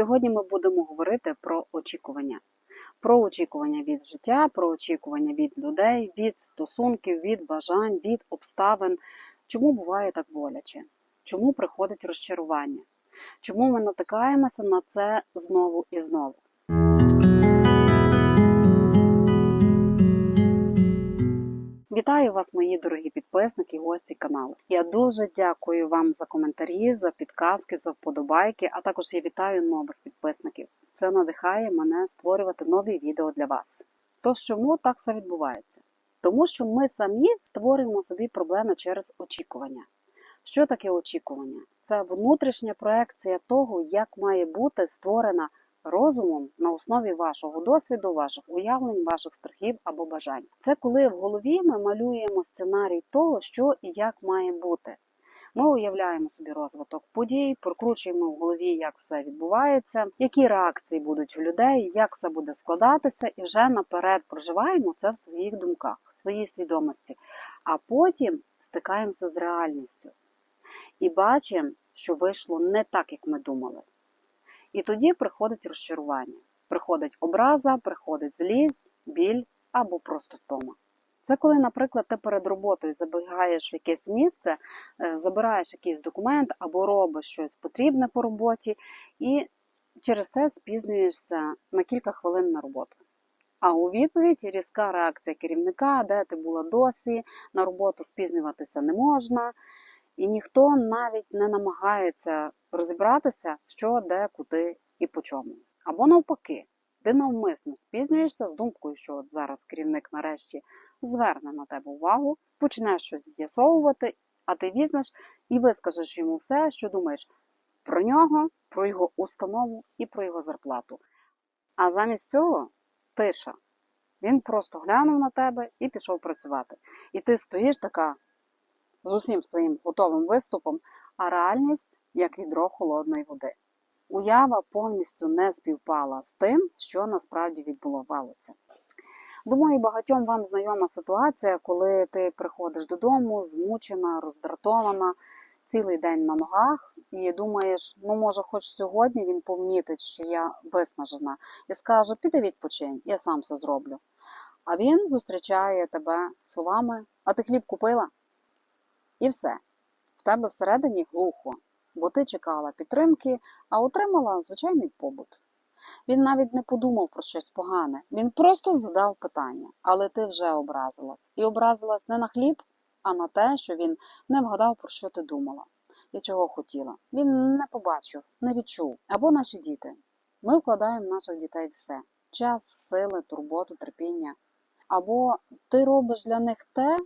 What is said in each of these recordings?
Сьогодні ми будемо говорити про очікування. Про очікування від життя, про очікування від людей, від стосунків, від бажань, від обставин. Чому буває так боляче? Чому приходить розчарування? Чому ми натикаємося на це знову і знову? Вітаю вас, мої дорогі підписники, гості каналу. Я дуже дякую вам за коментарі, за підказки, за вподобайки, а також я вітаю нових підписників. Це надихає мене створювати нові відео для вас. Тож чому так все відбувається? Тому що ми самі створюємо собі проблеми через очікування. Що таке очікування? Це внутрішня проекція того, як має бути створена розумом на основі вашого досвіду, ваших уявлень, ваших страхів або бажань. Це коли в голові ми малюємо сценарій того, що і як має бути. Ми уявляємо собі розвиток подій, прокручуємо в голові, як все відбувається, які реакції будуть в людей, як все буде складатися, і вже наперед проживаємо це в своїх думках, в своїй свідомості. А потім стикаємося з реальністю і бачимо, що вийшло не так, як ми думали. І тоді приходить розчарування, приходить образа, приходить злість, біль або просто втома. Це коли, наприклад, ти перед роботою забігаєш в якесь місце, е, забираєш якийсь документ або робиш щось потрібне по роботі, і через це спізнюєшся на кілька хвилин на роботу. А у відповідь різка реакція керівника, де ти була досі, на роботу спізнюватися не можна. І ніхто навіть не намагається розібратися, що, де, куди і по чому. Або навпаки, ти навмисно спізнюєшся з думкою, що от зараз керівник нарешті зверне на тебе увагу, почнеш щось з'ясовувати, а ти візьмеш і вискажеш йому все, що думаєш про нього, про його установу і про його зарплату. А замість цього тиша. Він просто глянув на тебе і пішов працювати. І ти стоїш така з усім своїм готовим виступом, а реальність як відро холодної води. Уява повністю не співпала з тим, що насправді відбувалося. Думаю, багатьом вам знайома ситуація, коли ти приходиш додому, змучена, роздратована, цілий день на ногах, і думаєш, ну може, хоч сьогодні він помітить, що я виснажена, і скаже, піди відпочинь, я сам все зроблю. А він зустрічає тебе словами: А ти хліб купила? І все. В тебе всередині глухо, бо ти чекала підтримки, а отримала звичайний побут. Він навіть не подумав про щось погане, він просто задав питання, але ти вже образилась. І образилась не на хліб, а на те, що він не вгадав, про що ти думала і чого хотіла. Він не побачив, не відчув. Або наші діти. Ми вкладаємо наших дітей все: час, сили, турботу, терпіння. Або ти робиш для них те,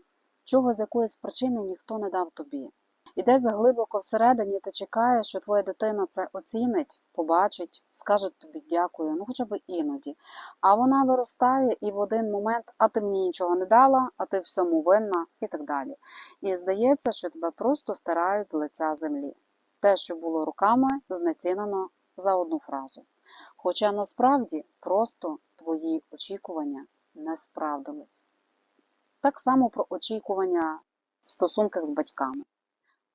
чого з якоїсь причини ніхто не дав тобі. І десь глибоко всередині ти чекаєш, що твоя дитина це оцінить, побачить, скаже тобі дякую, ну хоча б іноді. А вона виростає і в один момент, а ти мені нічого не дала, а ти всьому винна і так далі. І здається, що тебе просто стирають з лиця землі. Те, що було руками, знецінено за одну фразу. Хоча насправді просто твої очікування не справдились. Так само про очікування в стосунках з батьками.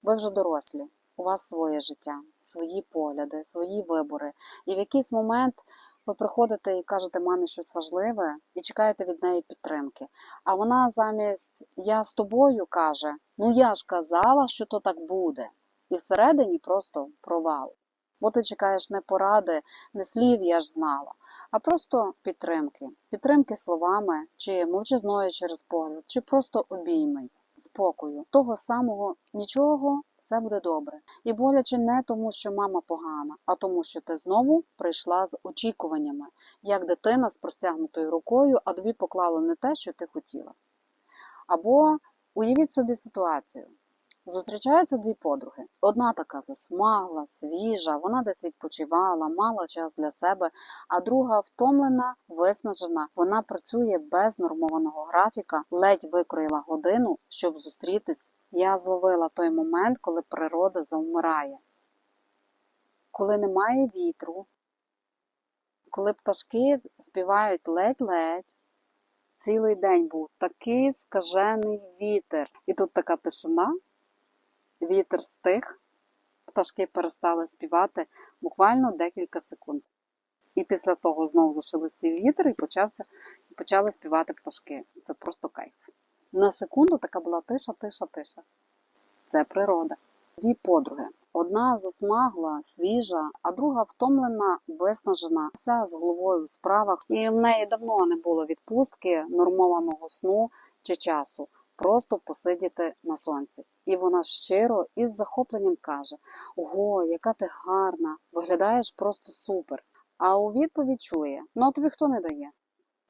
Ви вже дорослі, у вас своє життя, свої погляди, свої вибори. І в якийсь момент ви приходите і кажете мамі щось важливе і чекаєте від неї підтримки. А вона замість я з тобою каже: Ну я ж казала, що то так буде. І всередині просто провал. Бо ти чекаєш не поради, не слів, я ж знала, а просто підтримки. Підтримки словами, чи мовчазною через погляд, чи просто обійми, спокою. Того самого нічого, все буде добре. І боляче не тому, що мама погана, а тому, що ти знову прийшла з очікуваннями, як дитина з простягнутою рукою, а тобі поклали не те, що ти хотіла. Або уявіть собі ситуацію. Зустрічаються дві подруги. Одна така засмагла, свіжа, вона десь відпочивала, мала час для себе, а друга втомлена, виснажена. Вона працює без нормованого графіка, ледь викроїла годину, щоб зустрітись. Я зловила той момент, коли природа завмирає, коли немає вітру, коли пташки співають ледь-ледь. Цілий день був такий скажений вітер, і тут така тишина. Вітер стих, пташки перестали співати, буквально декілька секунд. І після того знову зашелестів вітер і почався, і почали співати пташки. Це просто кайф. На секунду така була тиша, тиша, тиша. Це природа. Дві подруги. Одна засмагла, свіжа, а друга втомлена, виснажена, вся з головою в справах, і в неї давно не було відпустки, нормованого сну чи часу, просто посидіти на сонці. І вона щиро і з захопленням каже: Ого, яка ти гарна! Виглядаєш просто супер. А у відповідь чує: Ну тобі хто не дає?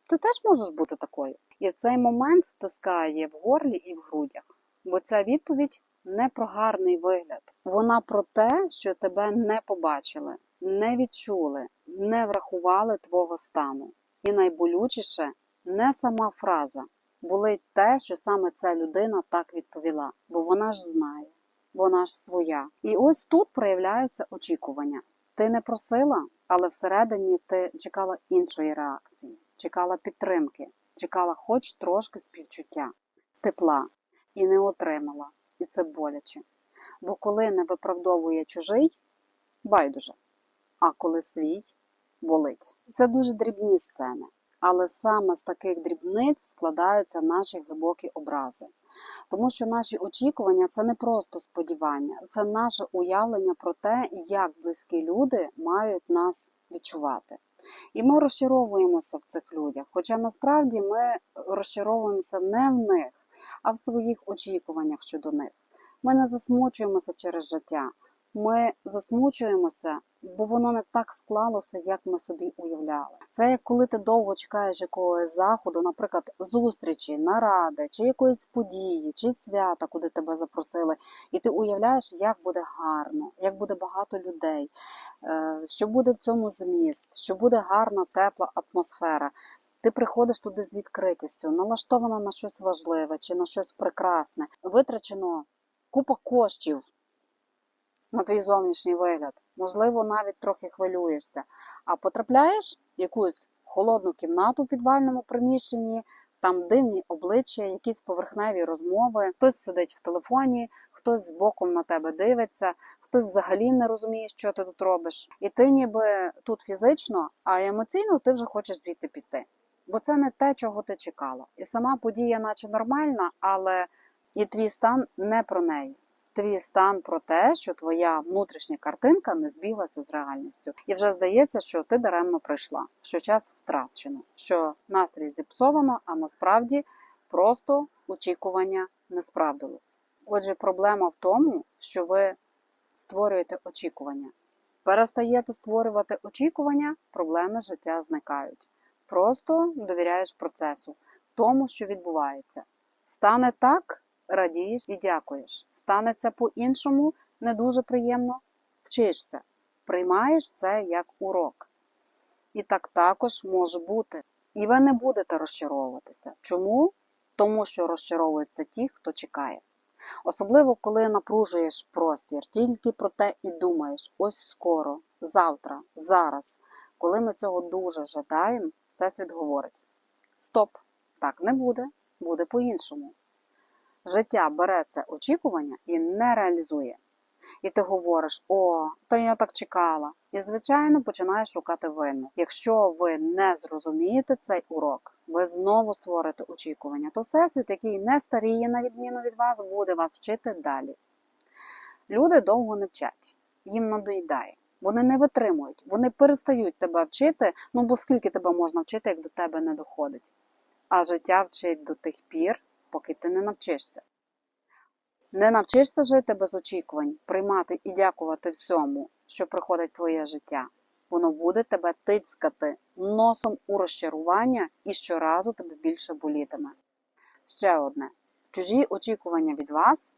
Ти теж можеш бути такою. І цей момент стискає в горлі і в грудях. Бо ця відповідь не про гарний вигляд. Вона про те, що тебе не побачили, не відчули, не врахували твого стану. І найболючіше не сама фраза. Болить те, що саме ця людина так відповіла, бо вона ж знає, вона ж своя. І ось тут проявляється очікування. Ти не просила, але всередині ти чекала іншої реакції, чекала підтримки, чекала хоч трошки співчуття, тепла і не отримала. І це боляче. Бо коли не виправдовує чужий, байдуже, а коли свій болить. Це дуже дрібні сцени, але саме з таких дрібниць складаються наші глибокі образи. Тому що наші очікування це не просто сподівання, це наше уявлення про те, як близькі люди мають нас відчувати. І ми розчаровуємося в цих людях. Хоча насправді ми розчаровуємося не в них, а в своїх очікуваннях щодо них. Ми не засмучуємося через життя, ми засмучуємося, бо воно не так склалося, як ми собі уявляли. Це як коли ти довго чекаєш якогось заходу, наприклад, зустрічі, наради, чи якоїсь події, чи свята, куди тебе запросили, і ти уявляєш, як буде гарно, як буде багато людей, е, що буде в цьому зміст, що буде гарна, тепла атмосфера. Ти приходиш туди з відкритістю, налаштована на щось важливе чи на щось прекрасне, витрачено купа коштів на твій зовнішній вигляд. Можливо, навіть трохи хвилюєшся. А потрапляєш в якусь холодну кімнату в підвальному приміщенні, там дивні обличчя, якісь поверхневі розмови, хтось сидить в телефоні, хтось з боком на тебе дивиться, хтось взагалі не розуміє, що ти тут робиш. І ти ніби тут фізично, а емоційно ти вже хочеш звідти піти. Бо це не те, чого ти чекала. І сама подія, наче нормальна, але і твій стан не про неї. Твій стан про те, що твоя внутрішня картинка не збіглася з реальністю, і вже здається, що ти даремно прийшла, що час втрачено, що настрій зіпсовано, а насправді просто очікування не справдилось. Отже, проблема в тому, що ви створюєте очікування. Перестаєте створювати очікування, проблеми життя зникають. Просто довіряєш процесу, тому, що відбувається. Стане так, радієш і дякуєш. Станеться по-іншому, не дуже приємно, вчишся, приймаєш це як урок. І так також може бути. І ви не будете розчаровуватися. Чому? Тому що розчаровуються ті, хто чекає. Особливо, коли напружуєш простір, тільки про те і думаєш, ось скоро, завтра, зараз. Коли ми цього дуже жадаємо, Всесвіт говорить: Стоп, так не буде, буде по-іншому. Життя бере це очікування і не реалізує. І ти говориш, о, та я так чекала. І, звичайно, починаєш шукати винну. Якщо ви не зрозумієте цей урок, ви знову створите очікування, то всесвіт, який не старіє, на відміну від вас, буде вас вчити далі. Люди довго не вчать, їм надоїдає. Вони не витримують, вони перестають тебе вчити, ну бо скільки тебе можна вчити, як до тебе не доходить. А життя вчить до тих пір, поки ти не навчишся. Не навчишся жити без очікувань, приймати і дякувати всьому, що приходить в твоє життя. Воно буде тебе тицькати носом у розчарування і щоразу тебе більше болітиме. Ще одне: чужі очікування від вас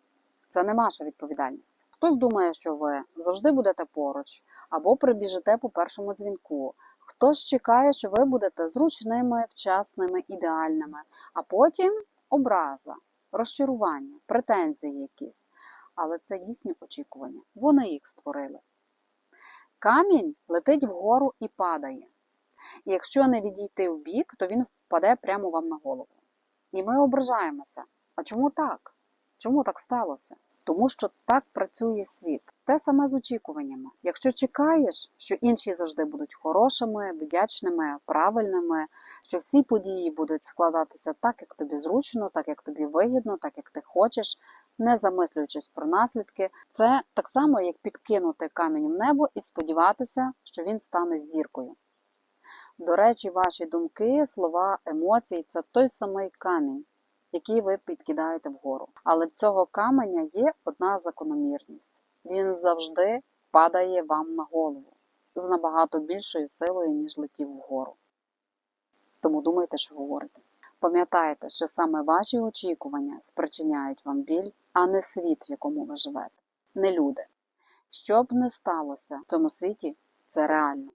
це не ваша відповідальність. Хтось думає, що ви завжди будете поруч або прибіжите по першому дзвінку. Хтось чекає, що ви будете зручними, вчасними, ідеальними, а потім образа, розчарування, претензії якісь. Але це їхні очікування. Вони їх створили. Камінь летить вгору і падає. І якщо не відійти в бік, то він впаде прямо вам на голову. І ми ображаємося. А чому так? Чому так сталося? Тому що так працює світ. Те саме з очікуваннями. Якщо чекаєш, що інші завжди будуть хорошими, вдячними, правильними, що всі події будуть складатися так, як тобі зручно, так як тобі вигідно, так як ти хочеш, не замислюючись про наслідки, це так само, як підкинути камінь в небо і сподіватися, що він стане зіркою. До речі, ваші думки, слова, емоції це той самий камінь, який ви підкидаєте вгору. Але в цього каменя є одна закономірність: він завжди падає вам на голову з набагато більшою силою, ніж летів вгору. Тому думайте, що говорите. Пам'ятайте, що саме ваші очікування спричиняють вам біль, а не світ, в якому ви живете, не люди. Що б не сталося в цьому світі, це реально.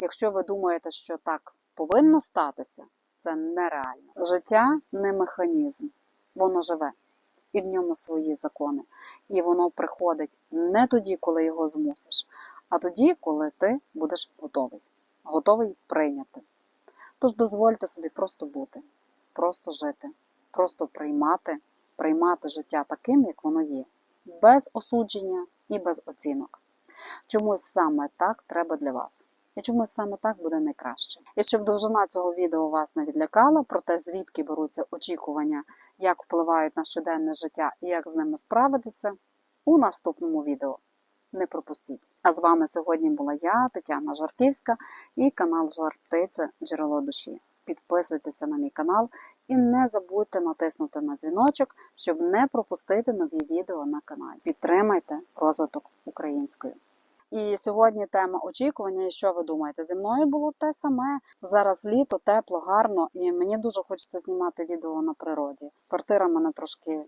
Якщо ви думаєте, що так повинно статися, це нереально. Життя не механізм, воно живе, і в ньому свої закони. І воно приходить не тоді, коли його змусиш, а тоді, коли ти будеш готовий, готовий прийняти. Тож дозвольте собі просто бути, просто жити, просто приймати, приймати життя таким, як воно є, без осудження і без оцінок. Чомусь саме так треба для вас. І чомусь саме так буде найкраще. І щоб довжина цього відео вас не відлякала, про те, звідки беруться очікування, як впливають на щоденне життя і як з ними справитися, у наступному відео. Не пропустіть. А з вами сьогодні була я, Тетяна Жарківська, і канал Жар Птиця Джерело душі. Підписуйтеся на мій канал і не забудьте натиснути на дзвіночок, щоб не пропустити нові відео на каналі. Підтримайте розвиток української. І сьогодні тема очікування. І що ви думаєте? Зі мною було те саме. Зараз літо, тепло, гарно, і мені дуже хочеться знімати відео на природі. Квартира мене трошки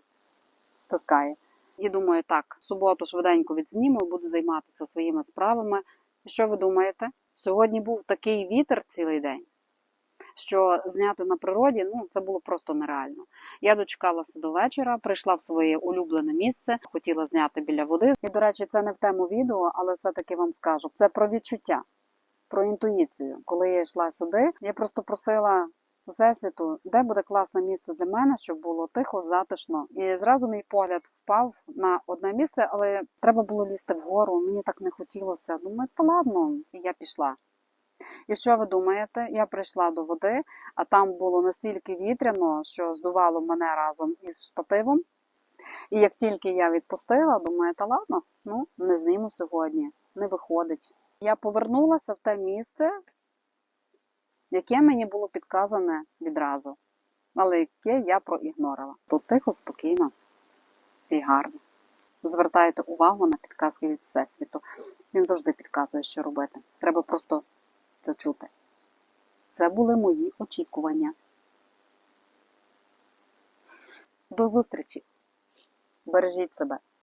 стискає. І думаю, так, суботу швиденько відзніму і буду займатися своїми справами. І що ви думаєте? Сьогодні був такий вітер цілий день, що зняти на природі ну це було просто нереально. Я дочекалася до вечора, прийшла в своє улюблене місце, хотіла зняти біля води. І, до речі, це не в тему відео, але все-таки вам скажу: це про відчуття, про інтуїцію. Коли я йшла сюди, я просто просила. Всесвіту, де буде класне місце для мене, щоб було тихо, затишно. І зразу мій погляд впав на одне місце, але треба було лізти вгору. Мені так не хотілося. Думаю, та ладно, і я пішла. І що ви думаєте? Я прийшла до води, а там було настільки вітряно, що здувало мене разом із штативом. І як тільки я відпустила, думаю, та ладно, ну не зніму сьогодні, не виходить. Я повернулася в те місце, яке мені було підказане відразу, але яке я проігнорила. Тут тихо, спокійно і гарно. Звертайте увагу на підказки від Всесвіту. Він завжди підказує, що робити. Треба просто це чути. Це були мої очікування. До зустрічі! Бережіть себе!